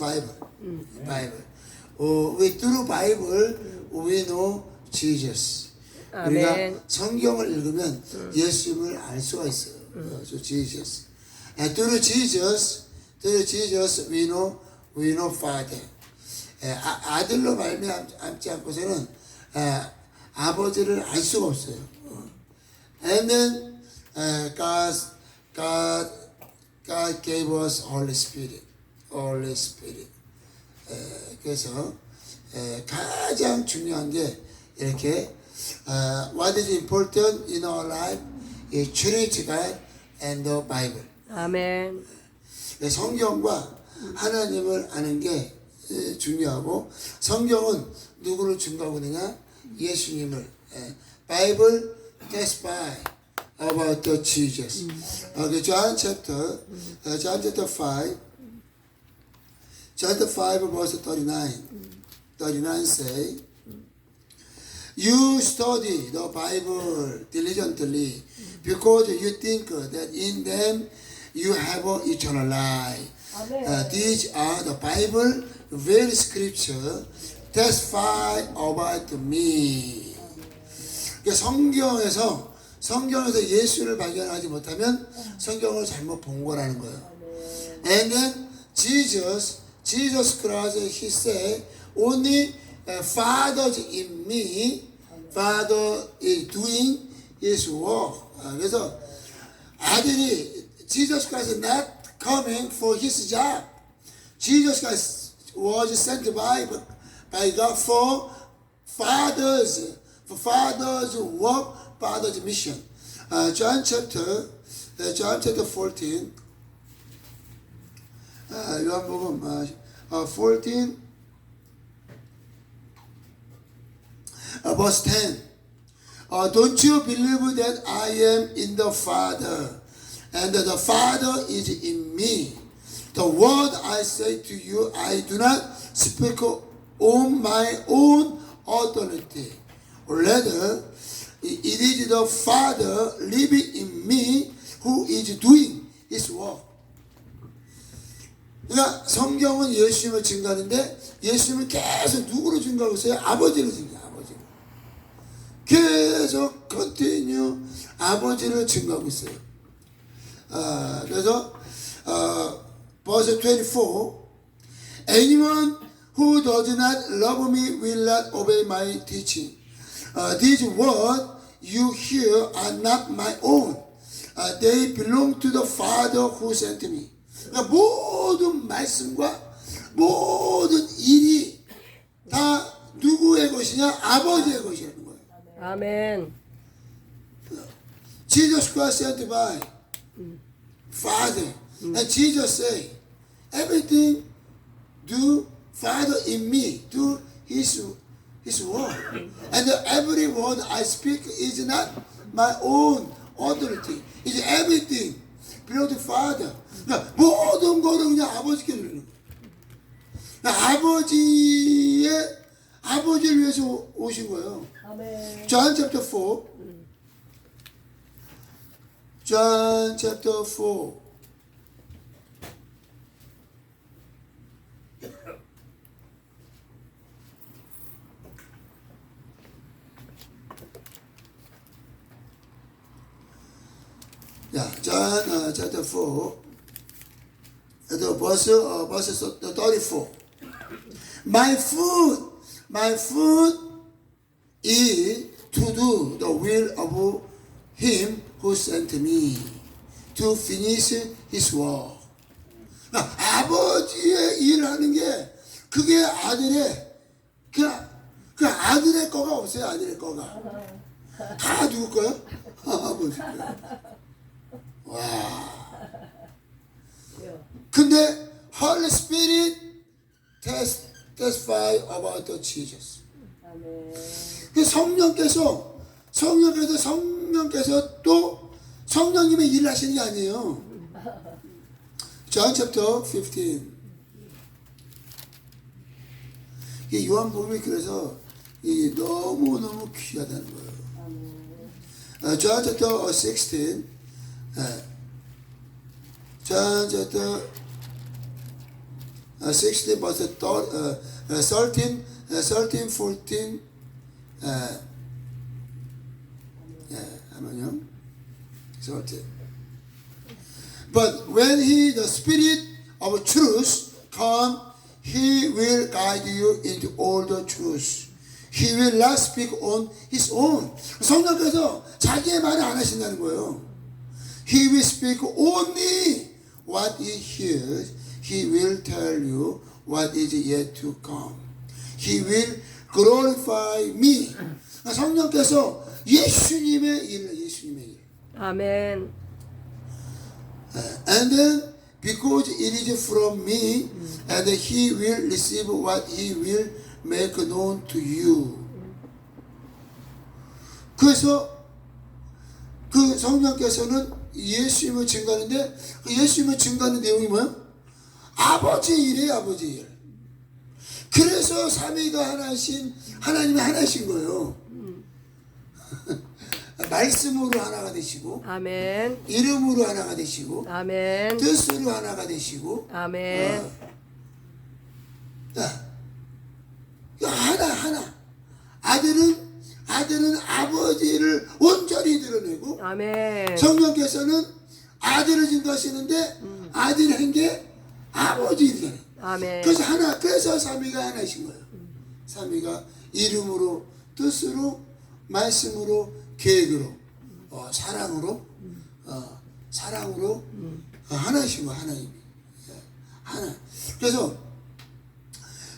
Bible. Bible. 어, we through Bible we know Jesus. 우리가 아멘. 성경을 읽으면 예수님을 알 수가 있어요. 어, 저 Jesus. And through Jesus, through Jesus we know we know Father. 예, 아, 아들로 말미암지 않고서는 예, 아버지를 알 수가 없어요. 어. And then uh, God, God, God gave us Holy Spirit, Holy Spirit. 에, 그래서 에, 가장 중요한 게 이렇게 어, What is important in our life is Trinity God and the Bible. 아멘. 네, 성경과 하나님을 아는 게 에, 중요하고 성경은 누구를 증거하고 있느냐? 예수님을. 에, Bible testify about the Jesus. 어, 그 John chapter, 어, John chapter 5, chapter 5 verse 39. 39 say, You study the Bible diligently because you think that in them you have eternal life. Uh, these are the Bible, very scripture, testify about me. 그러니까 성경에서 성경에서 예수를 발견하지 못하면 성경을 잘못 본 거라는 거예요. And then Jesus, Jesus Christ, He said, only uh, fathers in me, Father is doing His work. 아, 그래서 아들이 Jesus Christ is not coming for His job. Jesus Christ was sent by by God for fathers, for fathers work, fathers mission. Uh, John chapter, uh, John chapter 14. 아, 요한복음 아, 아, 14 아, verse 10 uh, Don't you believe that I am in the Father and the Father is in me? The word I say to you I do not speak on my own authority. Rather it is the Father living in me who is doing his work 그러니까 성경은 예수님을 증가하는데 예수님은 계속 누구로 증가하고 있어요? 아버지를 증가해요. 아버지를. 계속 컨티뉴 아버지를 증가하고 있어요. 아, 그래서 어, verse 24 Anyone who does not love me will not obey my teaching. Uh, these words you hear are not my own. Uh, they belong to the Father who sent me. 그러니까 모든 말씀과 모든 일이 다 누구의 것이냐? 아버지의 것이라는 거예요. 아멘. Jesus Christ sent by Father. And Jesus say, everything do Father in me, do His His word. And every word I speak is not my own authority. It's everything belong to Father. 그러니까 모든 거를 그냥 아버지께 드리는 거예요. 그러니까 아버지의 아버지를 위해서 오신 거예요. 아멘. John chapter 4. John chapter 4. Yeah, John uh, chapter 4. The verse, uh, verse 34. My food, my food is to do the will of him who sent me to finish his work. 그러니까 아버지의 일을 하는 게 그게 아들의 그, 그 아들의 거가 없어요 아들의 거가 다 누구 거야? 아버지 거야. 와 근데 Holy Spirit test, testify about the Jesus. 그 성령께서 성령께서 성령께서 또 성령님의 일을 하시는 게 아니에요. John chapter 15. 이 요한복음이 그래서 이 너무 너무 귀하다는 거예요. 어, John chapter 16. 예. Chapter uh, 16 verse uh, uh, 13, uh, 13, 14, uh, yeah, 잠깐만요. 13. But when he, the Spirit of truth, come, he will guide you into all the truth. He will not speak on his own. 성령께서 자기의 말을 안 하신다는 거예요. He will speak only what he hears. He will tell you what is yet to come. He will glorify me. 성령께서 예수님의 일, 예수님의 일. 아멘. And then because it is from me, and he will receive what he will make known to you. 그래서 그 성령께서는 예수님을 증거하는데 그 예수님을 증거하는 내용이 뭐야? 아버지 일이에요, 아버지 일. 그래서 삼위가 하나신 하나님이 하나신 거예요. 말씀으로 하나가 되시고 아멘. 이름으로 하나가 되시고 아멘. 뜻으로 하나가 되시고 아멘. 야, 야, 하나 하나 아들은 아들은 아버지를 온전히 드러내고 아멘. 성령께서는 아들을 증거하시는데 아들이 한게 아버지 일이잖아요. 아멘. 그래서 하나 그래서 삼위가 하나신 거예요. 삼위가 이름으로 뜻으로 말씀으로 계획으로 어, 사랑으로 어, 사랑으로 어, 하나신 거 하나님이 예, 하나. 그래서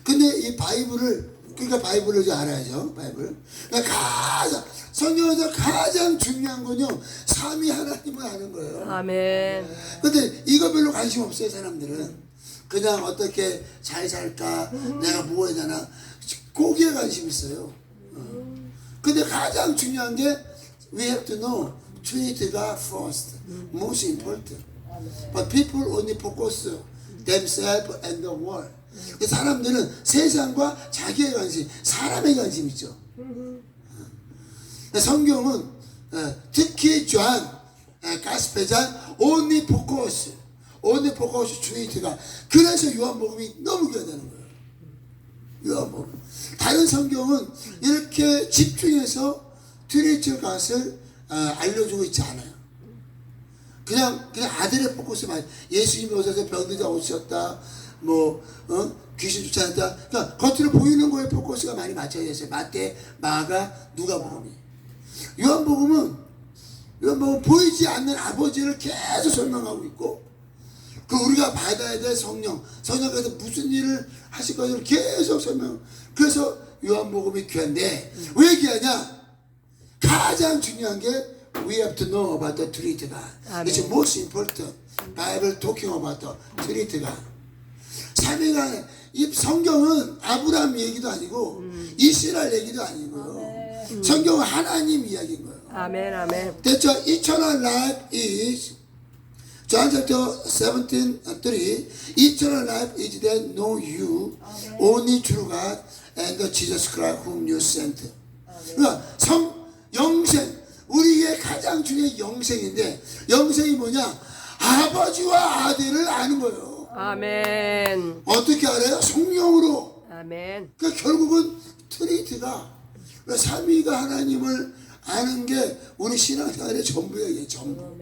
근데 이 바이블을 그러니까 바이블을 좀 알아야죠. 바이블. 그러니까 가장 성경에서 가장 중요한 건요 삼위 하나님을 아는 거예요. 아멘. 근데 이거 별로 관심 없어요 사람들은. 그냥 어떻게 잘 살까? 내가 뭐 해야 되나 거기에 관심 있어요. 어. 근데 가장 중요한 게 we have to know treat God first. Most important. But people only focus themselves and the world. 그 사람들은 세상과 자기의 관심 사람의 관심 있죠 성경은 어, 특히 존 가스페잔 only focus only focus 트위트가. 그래서 요한복음이 너무 귀하다는 거예요. 요한복음. 다른 성경은 이렇게 집중해서 트위트 갓을 어, 알려주고 있지 않아요. 그냥 그냥 아들의 포커스만 예수님이 오셔서 병든 자 오셨다 뭐 어? 귀신 쫓아냈다. 그러니까 겉으로 보이는 거에 포커스가 많이 맞춰져 있어요. 마태 마가 누가복음이 요한복음은 요한복음 보이지 않는 아버지를 계속 설명하고 있고 그 우리가 받아야 될 성령 성령께서 무슨 일을 하실 것을 계속 설명 그래서 요한복음이 귀한데 왜 귀하냐 가장 중요한 게 we have to know about the Trinity God. 아멘. It's most important. Bible talking about the Trinity God. 삼위가 이 성경은 아브라함 얘기도 아니고 이스라엘 얘기도 아니고요. 성경은 하나님 이야기인 거예요. 아멘. 아멘. 됐죠? Eternal life is John chapter 17, 3 Eternal life is that know you only true God and the Jesus Christ whom you sent. 그러니까 성 영생 우리의 가장 중요한 영생인데 영생이 뭐냐? 아버지와 아들을 아는 거예요. 아멘. 어떻게 알아요? 성령으로. 아멘. 그 결국은 트리티가 삼위가 하나님을 아는 게 우리 신앙생활의 전부예요. 이게 전부.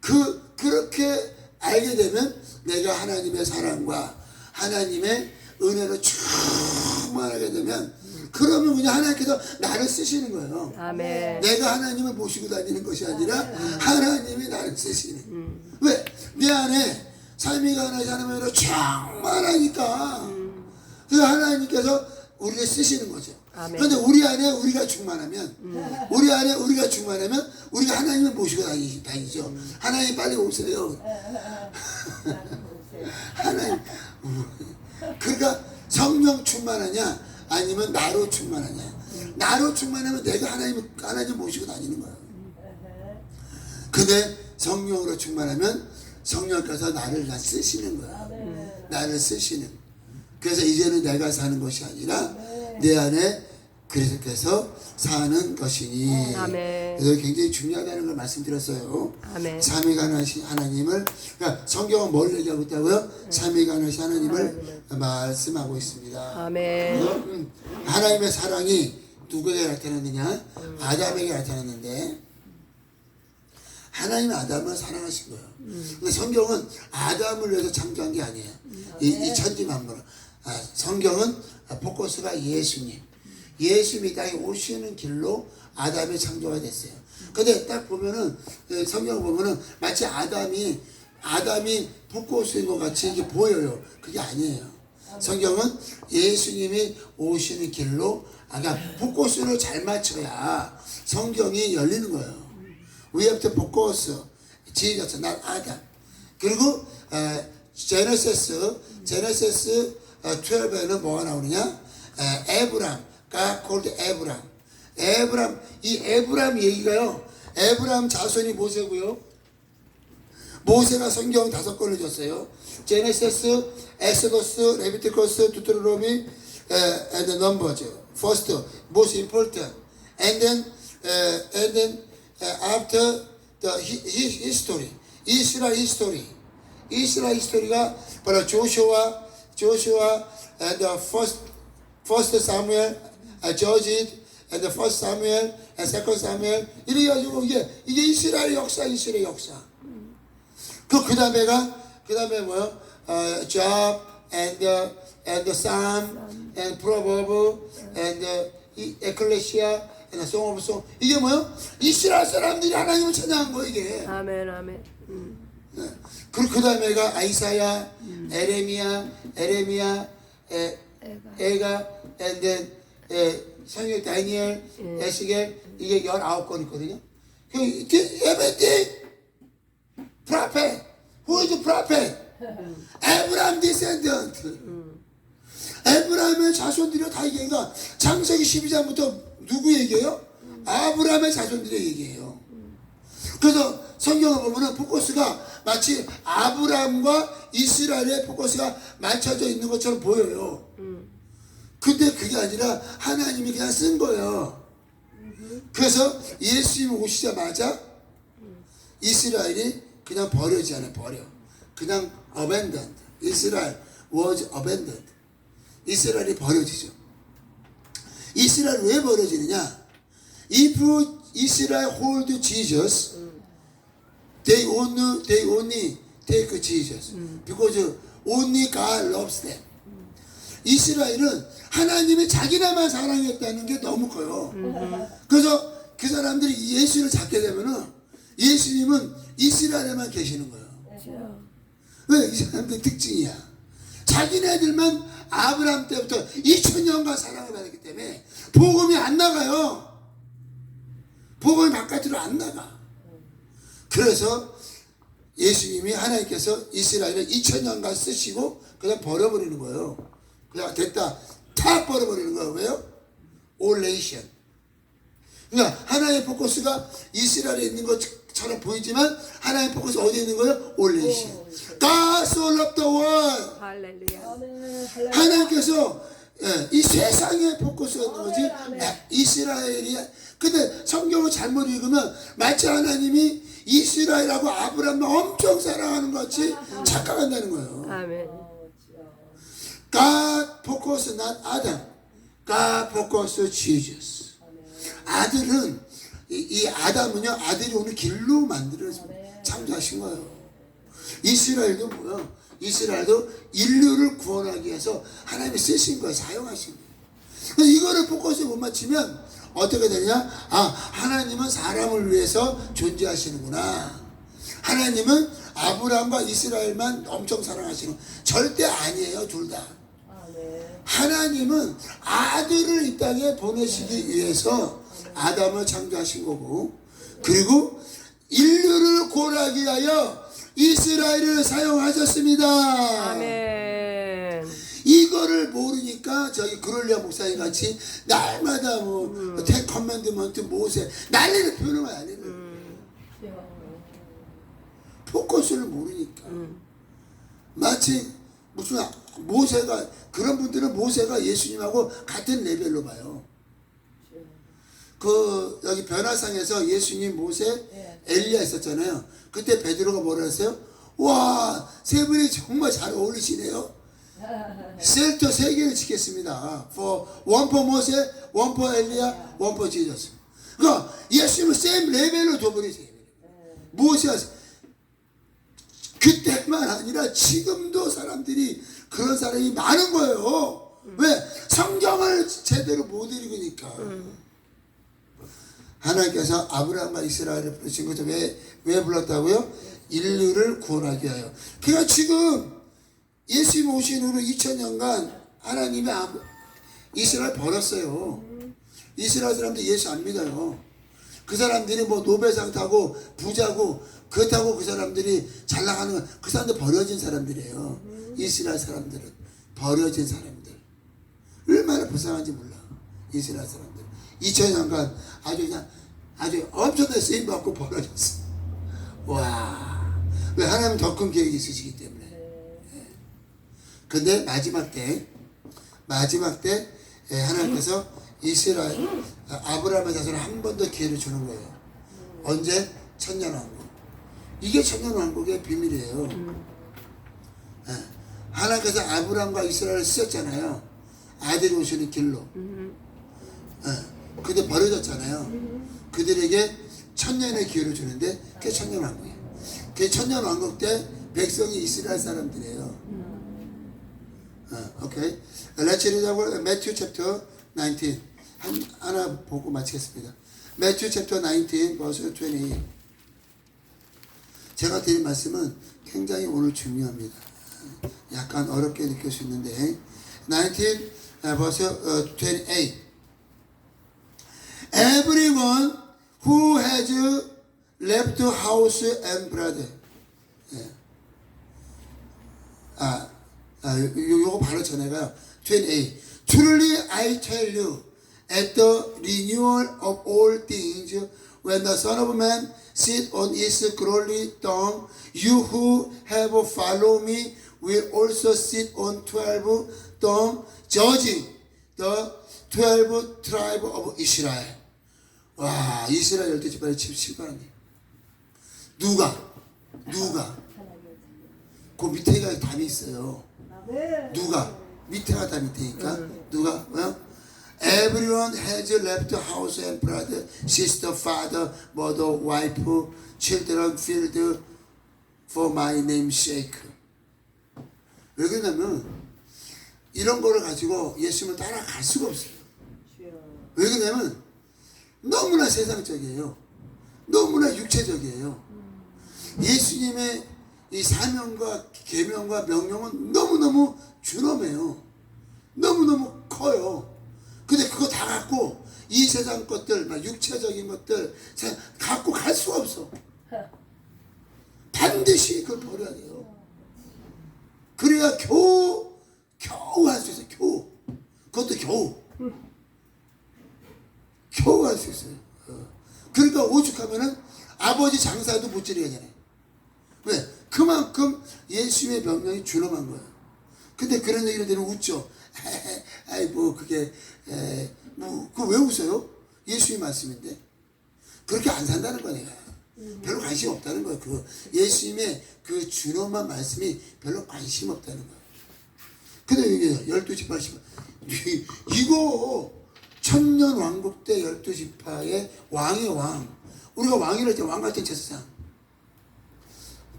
그 그렇게 알게 되면 내가 하나님의 사랑과 하나님의 은혜로 충만하게 되면 그러면 그냥 하나님께서 나를 쓰시는 거예요. 아멘. 내가 하나님을 모시고 다니는 것이 아니라 하나님이 나를 쓰시는. 왜? 내 안에 삶이가 하나의 하나님으로 충만하니까 그 하나님께서 우리를 쓰시는 거죠. 아멘. 그런데 우리 안에 우리가 충만하면 우리 안에 우리가 충만하면 우리가 하나님을 모시고 다니, 다니죠. 하나님 빨리 오세요. 하나님. 그러니까 성령 충만하냐 아니면 나로 충만하냐. 나로 충만하면 내가 하나님 하나님 모시고 다니는 거예요. 근데 성령으로 충만하면 성령께서 나를 다 쓰시는 거야. 나를 쓰시는. 그래서 이제는 내가 사는 것이 아니라 내 안에 그래서 사는 것이니 아멘. 그래서 굉장히 중요하다는 걸 말씀드렸어요. 아멘. 삼위간하신 하나님을 그러니까 성경은 뭘 얘기하고 있다고요? 삼위간하신 하나님을 말씀하고 있습니다. 아멘. 음, 하나님의 사랑이 누구에게 나타났느냐? 아담에게 나타났는데 하나님은 아담을 사랑하신 거예요. 근데 성경은 아담을 위해서 창조한 게 아니에요. 이, 이 천지 만물을. 아, 성경은 포커스가 예수님. 예수님이 땅에 오시는 길로 아담이 창조가 됐어요. 근데 딱 보면은 예, 성경 보면은 마치 아담이 아담이 포커스인 것 같이 이게 보여요. 그게 아니에요. 성경은 예수님이 오시는 길로 아까 포커스를 잘 맞춰야 성경이 열리는 거예요. To focus Jesus, not Adam. 그리고 에, 제네시스 제네시스 12에는 뭐가 나오느냐? 에, 에브람, called 에브람. 에브람 이 에브람 얘기가요. 에브람 자손이 모세고요. 모세가 성경 다섯 권을 줬어요. 제네시스, 엑소더스, 레비티커스, uh, and numbers. Most important, and then, uh, and then uh, after the hi- hi- history, 이스라엘 history, 이스라엘 history가 바로 조슈아, 조슈아, and the first, first Samuel, uh, Judges, and the first Samuel, and second Samuel. 이래 가지고 이게 이게 이스라엘 역사, 이스라엘 역사. 그 그다음에가 그다음에 뭐요? 어, Job and the and the Psalm and Proverb and 이- Ecclesia and Song of Song 이게 뭐요? 이스라엘 사람들이 하나님을 찬양한 거 이게. 아멘. 아멘. 음. 그리고 그 다음에가 아이사야, 에레미야, 에레미야, 에, 에가, and then 에, 성경 다니엘, 에스겔 이게 19권 있거든요. 그 everything prophet. Who is the prophet? Abraham descendant. 에브라임의 자손들이 다 얘기가 창세기 12장부터 누구 얘기예요? 아브라함의 자손들의 얘기예요. 그래서 성경을 보면은 포커스가 마치 아브라함과 이스라엘의 포커스가 맞춰져 있는 것처럼 보여요. 근데 그게 아니라 하나님이 그냥 쓴 거예요. 그래서 예수님 오시자마자 이스라엘이 그냥 버려지지 않아요. 버려. 그냥 abandoned. 이스라엘 was abandoned. 이스라엘이 버려지죠. 이스라엘 왜 버려지느냐? If Israel hold Jesus, they only they only take Jesus because only God loves them. 이스라엘은 하나님이 자기네만 사랑했다는 게 너무 커요. 그래서 그 사람들이 예수를 잡게 되면은 예수님은 이스라엘에만 계시는 거예요. 왜? 이 사람들 특징이야. 자기네들만 아브라함 때부터 2000년간 사랑을 받았기 때문에 복음이 안 나가요. 복음이 바깥으로 안 나가. 그래서 예수님이 하나님께서 이스라엘을 2000년간 쓰시고 그냥 버려버리는 거예요. 그냥 됐다. 다 버려버리는 거예요. 왜요? All nation. 그러니까 하나의 포커스가 이스라엘에 있는 것처럼 보이지만 하나의 포커스 어디에 있는 거예요? All nation. God so loved the world. 할렐루야. 하나님께서 예, 이 세상에 포커스가 있는 거지 예, 이스라엘이 근데 성경을 잘못 읽으면 마치 하나님이 이스라엘하고 아브라함을 엄청 사랑하는 것 같이 착각한다는 거예요. 아멘. God focus not Adam. God focus Jesus. 아들은 이, 이 아담은요 아들이 오늘 길로 만들어서 창조하신 거예요. 이스라엘도 뭐요? 이스라엘도 인류를 구원하기 위해서 하나님이 쓰신 거예요. 사용하신 거예요. 그래서 이거를 포커스에 못 맞추면 어떻게 되냐? 아 하나님은 사람을 위해서 존재하시는구나. 하나님은 아브라함과 이스라엘만 엄청 사랑하시는 절대 아니에요 둘 다. 하나님은 아들을 이 땅에 보내시기 위해서 아담을 창조하신 거고 그리고 인류를 구원하기 위하여 이스라엘을 사용하셨습니다. 아멘. 이거를 모르니까 저기 그럴리아 목사님 같이 날마다 뭐텐 커맨드먼트 모세 난리를 피우는 거야 난리를 포커스를 모르니까 마치 무슨 모세가 그런 분들은 모세가 예수님하고 같은 레벨로 봐요 그 여기 변화상에서 예수님 모세 예. 엘리야 있었잖아요. 그때 베드로가 뭐라 했어요? 와, 세 분이 정말 잘 어울리시네요. 셀터 세 개를 지켰습니다. For one for 모세, one for 엘리야, one for 지저스. 그러니까 예수님을 쌤 레벨로 둬버리세요. 무엇이야? 그때만 아니라 지금도 사람들이 그런 사람이 많은 거예요. 왜? 성경을 제대로 못 읽으니까. 하나님께서 아브라함과 이스라엘을 부르신 것을 왜, 왜 불렀다고요? 인류를 구원하기 위하여. 그러니까 지금 예수님 오신 후로 2000년간 하나님이 이스라엘 버렸어요. 이스라엘 사람들 예수 안 믿어요. 그 사람들이 뭐 노벨상 타고 부자고 그렇다고 그 사람들이 잘 나가는 건그 사람들 버려진 사람들이에요. 이스라엘 사람들은 버려진 사람들. 얼마나 불쌍한지 몰라. 이스라엘 사람들. 2000년간 아주 그냥 아주 엄청난 쓰임 받고 벌어졌어. 와. 왜 하나님 더 큰 계획이 있으시기 때문에. 예. 근데 마지막 때 마지막 때 예, 하나님께서 이스라엘 아, 아브라함의 자손을 한 번 더 기회를 주는 거예요. 언제? 천년왕국. 이게 천년왕국의 비밀이에요. 예. 하나님께서 아브라함과 이스라엘을 쓰셨잖아요. 아들이 오시는 길로. 예. 근데 버려졌잖아요. 그들에게 천년의 기회를 주는데 그게 천년왕국이에요. 그 천년왕국 때 백성이 이스라엘 사람들이에요. 어, 오케이. Let's read our Matthew chapter 19. 한, 하나 보고 마치겠습니다. Matthew chapter 19, verse 28. 제가 드린 말씀은 굉장히 오늘 중요합니다. 약간 어렵게 느낄 수 있는데 19, uh, verse uh, 28. Everyone who has left house and brother. 예. 아, 아, 요, 요거 바로 전해가요. 28. Truly I tell you, at the renewal of all things, when the Son of Man sit on his glory throne, you who have followed me will also sit on twelve throne, judging the twelve tribe of Israel. 와, 이스라엘 열두 지파의 칠거라니. 누가? 누가? 그 밑에가 답이 있어요. 누가? 밑에가 다 밑에니까 누가? 어? Everyone has left house and brother, sister, father, mother, wife, children, field for my name's sake. 왜 그러냐면 이런 거를 가지고 예수님을 따라갈 수가 없어요. 왜 그러냐면 너무나 세상적이에요. 너무나 육체적이에요. 예수님의 이 사명과 계명과 명령은 너무너무 준엄해요. 너무너무 커요. 근데 그거 다 갖고 이 세상 것들, 막 육체적인 것들 사- 갖고 갈 수가 없어. 반드시 그걸 버려야 돼요. 그래야 겨우 겨우 할 수 있어요. 겨우. 그것도 겨우. 겨우 할 수 있어요. 어. 그러니까 오죽하면은 아버지 장사도 못 지르겠잖아요. 왜? 그만큼 예수의 명령이 준엄한 거예요. 근데 그런 얘기를 들으면 웃죠. 아이 뭐 그게 에, 뭐 그거 왜 웃어요? 예수의 말씀인데 그렇게 안 산다는 거야 내가. 별로 관심 없다는 거야. 그 예수님의 그 준엄한 말씀이 별로 관심 없다는 거야. 근데 이게 열두 지파 십 이거 천년 왕국 때 열두 지파의 왕의 왕. 우리가 왕이라 했왕 같은 제사장.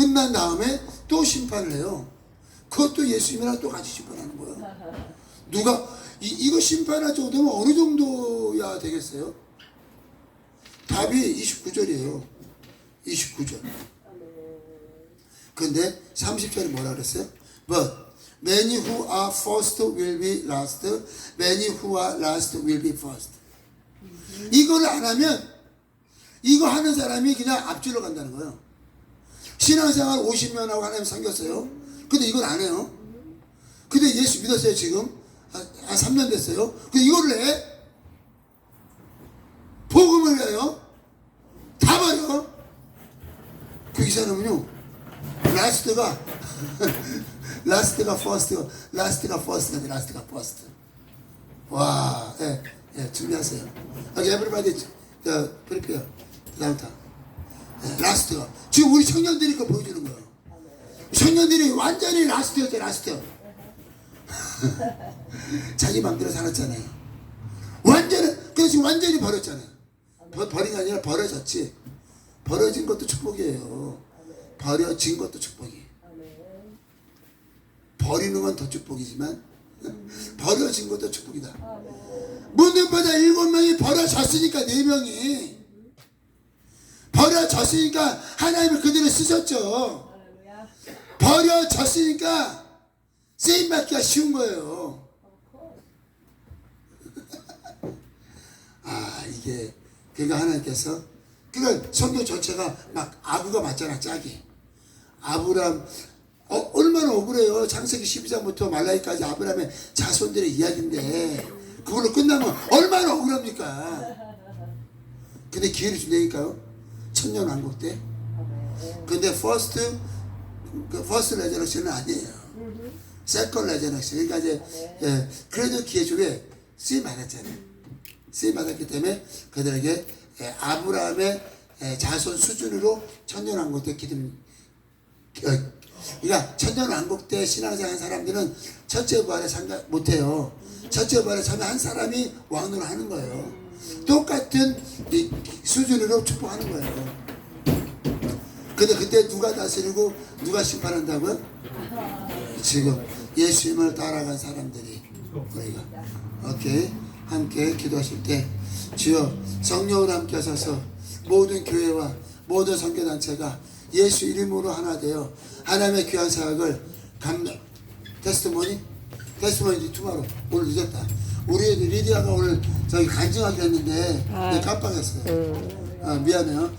끝난 다음에 또 심판을 해요. 그것도 예수님이랑 또 같이 심판하는 거예요. 누가 이, 이거 심판할 정도면 어느 정도야 되겠어요? 답이 29절이에요. 29절. 근데 30절에 뭐라 그랬어요? But many who are first will be last, many who are last will be first. 이거를 안 하면 이거 하는 사람이 그냥 앞줄로 간다는 거예요. 신앙생활 50년 하고 하나님 섬겼어요. 근데 이걸 안 해요. 근데 예수 믿었어요, 지금. 한, 한 3년 됐어요. 근데 이거를 해? 복음을 해요? 다 버려? 그 이 사람은요, 라스트가, 라스트가 퍼스트, 라스트가 퍼스트가 돼, 라스트가 퍼스트. 와, 예, 네, 준비하세요. Okay, everybody, the prepare. 네, 라스트. 지금 우리 청년들이 거 보여주는 거예요. 청년들이 완전히 라스트였죠, 라스트. 자기 마음대로 살았잖아요. 완전히, 그래서 지금 완전히 버렸잖아요. 버, 버린 게 아니라 버려졌지. 버려진 것도 축복이에요. 버려진 것도 축복이에요. 버리는 건 더 축복이지만 버려진 것도 축복이다. 문득보다 일곱 명이 버려졌으니까 네 명이 버려졌으니까 하나님을 그대로 쓰셨죠. 버려졌으니까 쓰임 받기가 쉬운 거예요. 아 이게 그러니까 하나님께서 그러니까 성경 전체가 막 아부가 맞잖아 짝이 아브람 어, 얼마나 억울해요 창세기 12장부터 말라기까지 아브람의 자손들의 이야기인데 그걸로 끝나면 얼마나 억울합니까 근데 기회를 준다니까요 천년 왕국 때 근데 퍼스트 그 퍼스트 레저렉션은 아니에요. 세컨 레저렉션 그러니까 이제 예, 그래도 기회 주에 쓰임 받았잖아요. 쓰임 받았기 때문에 그들에게 예, 아브라함의 예, 자손 수준으로 천년 왕국 때 기름 어, 그러니까 천년 왕국 때 신앙생활 한 사람들은 첫째 부활에 참가 못해요. 첫째 부활에 참여한 사람이 왕으로 하는 거예요. 똑같은 이 수준으로 축복하는 거예요. 근데 그때 누가 다스리고 누가 심판한다고요? 지금 예수님을 따라간 사람들이 우리가. 오케이. 함께 기도하실 때 주여 성령을 함께 하셔서. 모든 교회와 모든 선교단체가 예수 이름으로 하나 되어 하나님의 귀한 사역을 감당 테스트모니? 테스트모니 투마로. 오늘 늦었다 우리 애들 리디아가 오늘 저기 간증하게 했는데 내가 깜빡했어요. 아, 미안해요